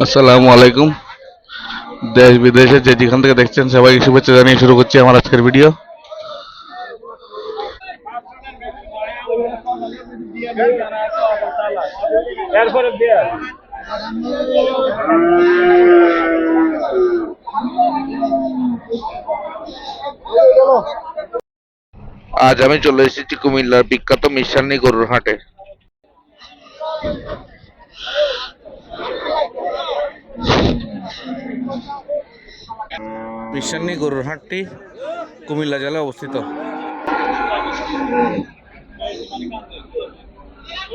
আসসালামু আলাইকুম। দেশ বিদেশে যে যেখান থেকে দেখছেন সবাই শুভেচ্ছা জানিয়ে শুরু করছি আমার আজকের ভিডিও এরপরে আজ আমি চলে এসেছি কুমিল্লার বিখ্যাত মিশানি গরুর হাটে। মিশানি গরুর হাটটি কুমিল্লা জেলায় অবস্থিত।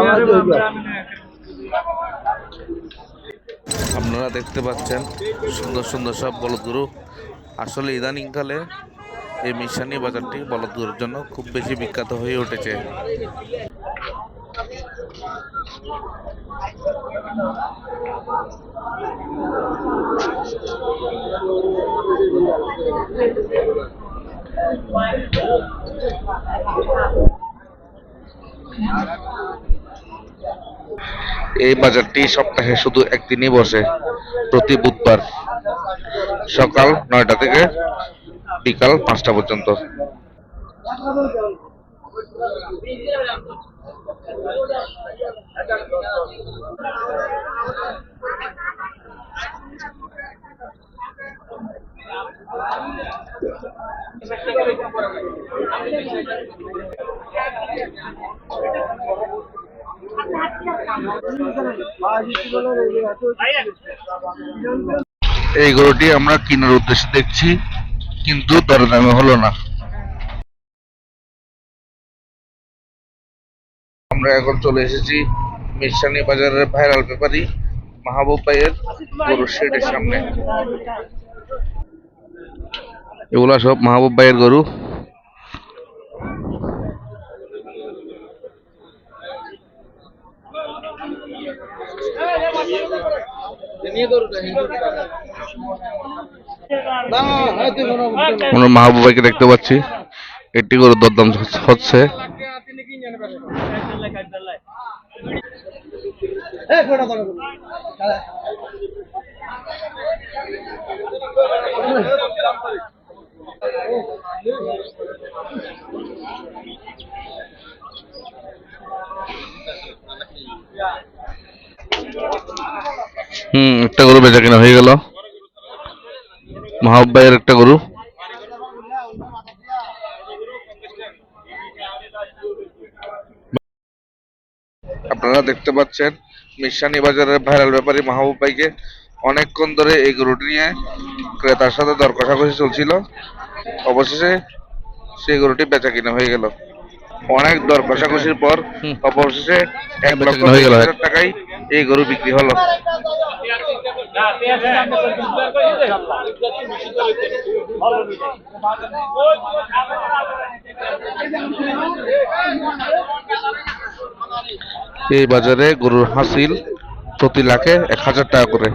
নিলাম আপনারা দেখতে পাচ্ছেন সুন্দর সুন্দর সব বলদ গরু আসলে ইদানিংকালে এই মিশানি বাজারটি বলদ গরুর জন্য খুব বেশি বিখ্যাত হয়ে উঠেছে। এই বাজারটি সপ্তাহে শুধু একদিনই বসে প্রতি বুধবার সকাল নয়টা থেকে বিকাল পাঁচটা পর্যন্ত। এই গরুটি আমরা কেনার উদ্দেশ্যে দেখছি, কিন্তু দরদামে হলো না। আমরা এখন চলে এসেছি মিরসানি বাজারের ভাইরাল ব্যাপারী, মাহবুব ভাইয়ের গরুর শেডের সামনে। এগুলা সব মাহবুব ভাইয়ের গরু। আমরা মাহবুব ভাইকে দেখতে পাচ্ছি। একটি গরুর দরদাম হচ্ছে। হুম, একটা গরু বেচা কিনা হয়ে গেল। মাহবুব ভাইয়ের একটা গরু। আপনারা দেখতে পাচ্ছেন, মিশানি বাজারের ভাইরাল ব্যাপারী মাহবুব ভাইকে অনেকক্ষণ ধরে এই গরুটি নিয়ে ক্রেতার সাথে দর কষাকষি চলছিল। অবশেষে সেই গরুটি বেচা কিনা হয়ে গেল। অনেক দর কষাকষির পর অবশেষে এক লক্ষ হাজার টাকায় এই গরু বিক্রি হলো। এই বাজারে গরুর হাসিল প্রতি লাখে এক হাজার টাকা করে।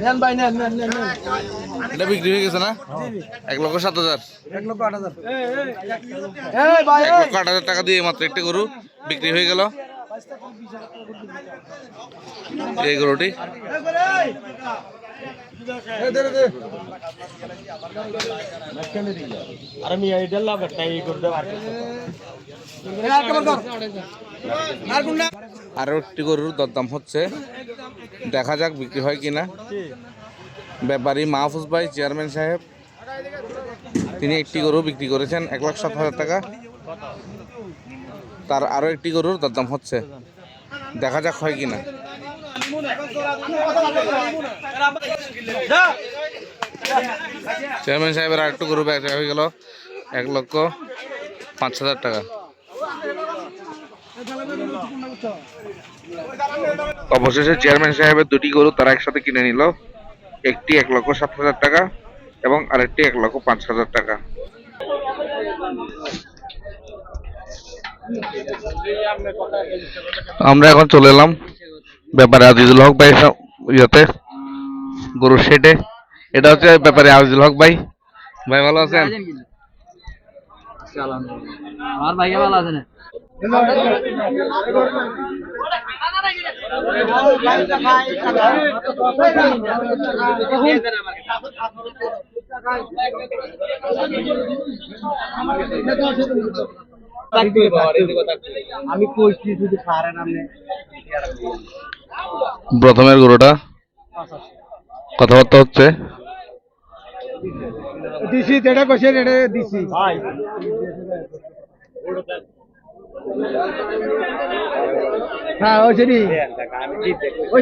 নেন ভাই নেন নেন নেন এটা বিক্রি হয়ে গেছে না? এক লক্ষ সাত হাজার। এক লক্ষ আট হাজার। এক লক্ষ আট হাজার টাকা দিয়ে মাত্র একটা গরু বিক্রি হয়ে গেল। এই গরুটি। আরে মি আর একটি গরুর দরদাম হচ্ছে। দেখা যাক বিক্রি হয় কিনা। ব্যাপারী মাহফুজ ভাই, চেয়ারম্যান সাহেব, তিনি একটি গরু বিক্রি করেছেন এক লাখ সাত হাজার টাকা। তার আরও একটি গরুর দরদাম হচ্ছে। দেখা যাক হয় কিনা। চেয়ারম্যান সাহেবের আর একটু গরু বেচা হয়ে গেল। এক লক্ষ পাঁচ হাজার টাকা। অবশেষে চেয়ারম্যান সাহেবের দুটি গরু তারা একসাথে কিনে নিল। একটি এক লক্ষ সাত হাজার টাকা এবং আরেকটি এক লক্ষ পাঁচ হাজার টাকা। আমরা এখন চলে এলাম ব্যাপারে আজিজুল হক ভাই ইয়েতে গরু শেডে। এটা হচ্ছে ব্যাপারে আজিজুল হক ভাই। ভাই ভালো আছেন? আমার ভালো আমি কইছি যদি পারেন আপনি প্রথমের গরুটা কথাবার্তা হচ্ছে দিছি যেটা কইছে এটা দিছি ভাই হ্যাঁ ওই সেটি ওই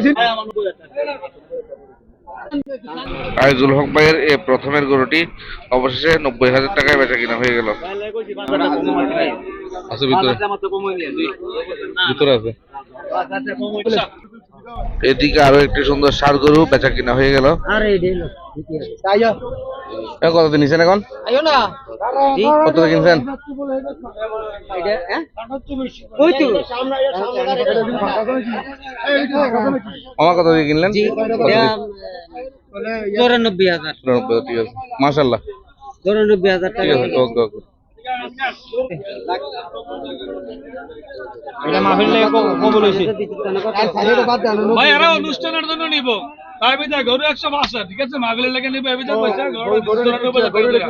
হক ভাইয়ের এই প্রথমের গরুটি অবশেষে নব্বই হাজার টাকায় বেচা কিনা হয়ে গেল আছে ভিতরে ভিতরে আছে এদিকে আরও একটি সুন্দর সার গরু বেচা কিনা হয়ে গেল। কত নিছেন এখন? আইও না। জি কত কিনছেন? এটা হ্যাঁ ওই তো আমার কত দিয়ে কিনলেন? চৌরানব্বই হাজার। চুরানব্বই, ঠিক আছে। মাশাল্লাহ চৌরানব্বই হাজার ঠিক টাকা। ওকে ওকে। এটা মাহফিল লাগে কবুল হইছে ভাই এরা অনুষ্ঠানের জন্য নিব। তাই বিদা গরু একশো বাসা ঠিক আছে? মাগলের লেগে নিবে এবিদা পয়সা গরু চুরানব্বই হাজার টাকা দিয়া।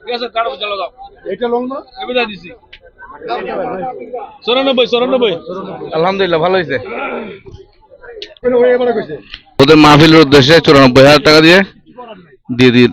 ঠিক আছে কারও চলো দাও। এটা লং না। এবিদা দিছি। চুরানব্বই চুরানব্বই। আলহামদুলিল্লাহ ভালো হয়েছে। ওই এবারে কইছে। ওদের মাহফিলের উদ্দেশ্যে চুরানব্বই হাজার টাকা দিয়ে দিয়ে দি-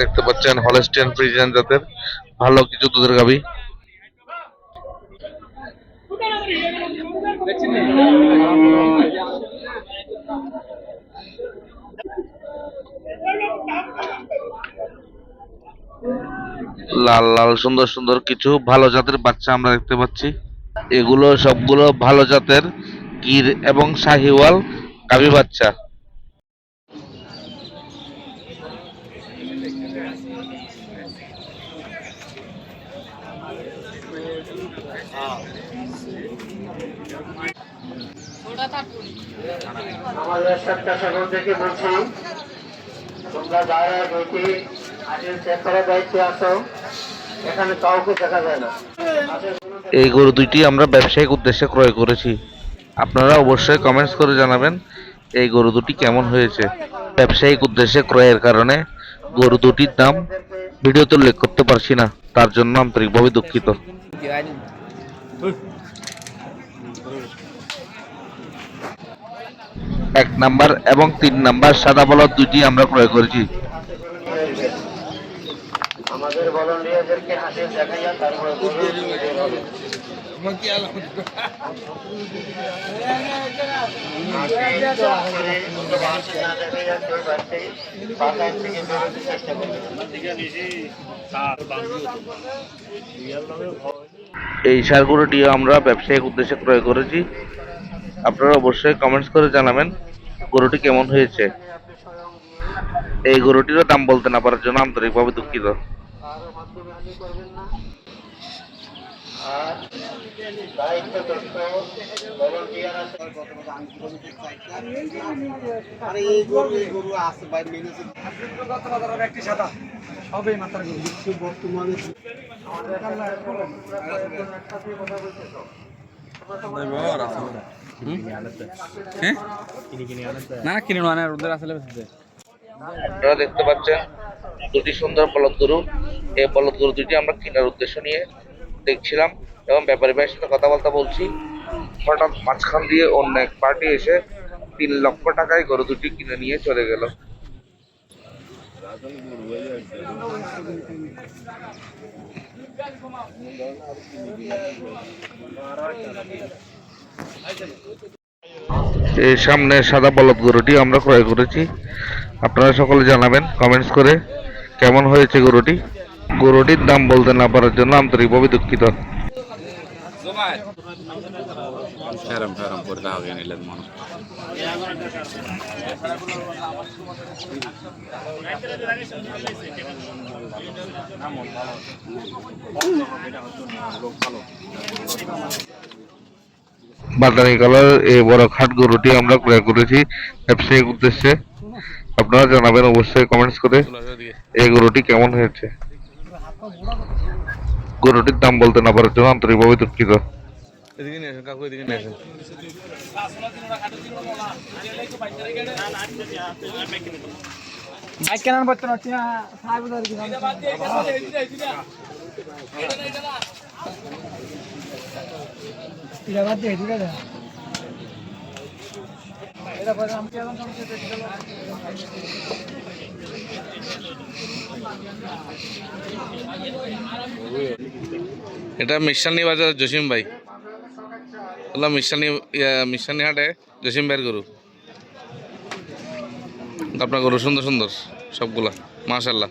দেখতে পাচ্ছেন হলস্টিয়ান ফ্রিজিয়ান জাতের ভালো কিছু দুধের গাবি লাল লাল, সুন্দর সুন্দর কিছু ভালো জাতের বাচ্চা আমরা দেখতে পাচ্ছি। এগুলো সবগুলো ভালো জাতের গির এবং শাহিওয়াল গাভী বাচ্চা। আমাদের সত্তা থেকে বলছি তোমরা যারা দেখি আগে চেক করার দায়িত্বে আসো এখানে কাউকে দেখা যায় না। এই গরু দুইটি আমরা ব্যবসায়িক উদ্দেশ্যে ক্রয় করেছি। আপনারা অবশ্যই কমেন্টস করে জানাবেন এই গরু দুটি কেমন হয়েছে। ব্যবসায়িক উদ্দেশ্যে ক্রয়ের কারণে গরু দুটির দাম ভিডিওতে উল্লেখ করতে পারছি না তার জন্য আন্তরিকভাবে দুঃখিত। এক নাম্বার এবং তিন নাম্বার সাদা বলদ দুইটি আমরা ক্রয় করেছি। আমাদের ভলান্টিয়ারদেরকে হাসি দেখাইয়া তারপরে এই সারগুলোটিও আমরা ব্যবসায়িক উদ্দেশ্যে ক্রয় করেছি। আপনারা অবশ্যই কমেন্টস করে জানাবেন গরুটি কেমন হয়েছে। এই গরুটিরও দাম বলতে না পারার জন্য আন্তরিকভাবে দুঃখিত। আর ভলান্টিয়ার না না, কিনে আসলে আপনারা দেখতে পাচ্ছেন দুটি সুন্দর বলদ গরু। এই বলদ গরু দুটি আমরা কেনার উদ্দেশ্য নিয়ে দেখছিলাম এবং ব্যাপারী ভাইয়ের সাথে কথা বলতে বলছি। হঠাৎ মাঝখান দিয়ে অন্য এক পার্টি এসে তিন লক্ষ টাকায় গরু দুটি কিনে নিয়ে চলে গেল। এই সামনে সাদা বলদ গরুটি আমরা ক্রয় করেছি। আপনারা সকলে জানাবেন কমেন্টস করে কেমন হয়েছে গরুটি। গরুটির দাম বলতে না পারার জন্য আন্তরিকভাবে দুঃখিত ফেরম করে দাও গিয়ে নিলে মনে বাদামি কালার এই বড় খাট গরুটি আমরা ক্রয় করেছি ব্যবসায়িক উদ্দেশ্যে। আপনারা জানাবেন অবশ্যই কমেন্টস করে এই গরুটি কেমন হয়েছে। গরুটির দাম বলতে না পারার জন্য আন্তরিকভাবে দুঃখিত এদিকে নিয়ে আসেন কাকু এদিকে নিয়ে আসেন। বাইক কেনার সাহেব এটা বাদ মিশানি বাজার, জসিম ভাই। ওগুলো মিশানি মিশানি হাটে জসিম ভাইয়ের গরু। আপনার গরু সুন্দর সুন্দর, সবগুলা মাশাল্লাহ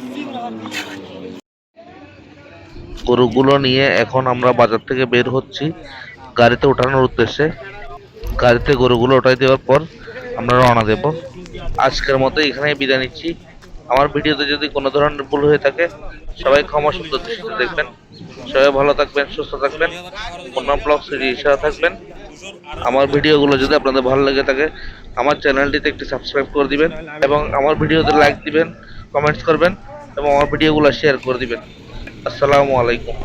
গরুগুলো নিয়ে এখন আমরা বাজার থেকে বের হচ্ছি গাড়িতে ওঠানোর উদ্দেশ্যে। গাড়িতে গরুগুলো ওঠাই দেওয়ার পর আমরা রওনা দেব। আজকের মতো এখানেই বিদায় নিচ্ছি। আমার ভিডিওতে যদি কোনো ধরনের ভুল হয়ে থাকে, সবাই ক্ষমা সুন্দর দৃষ্টিতে দেখবেন। সবাই ভালো থাকবেন, সুস্থ থাকবেন। অন্য ব্লগ সিরিজ হিসাবে থাকবেন। আমার ভিডিওগুলো যদি আপনাদের ভালো লেগে থাকে, আমার চ্যানেলটিতে একটি সাবস্ক্রাইব করে দিবেন এবং আমার ভিডিওতে লাইক দিবেন কমেন্টস করবেন। এবং আমার ভিডিওগুলো শেয়ার করে দিবেন। আসসালামু আলাইকুম।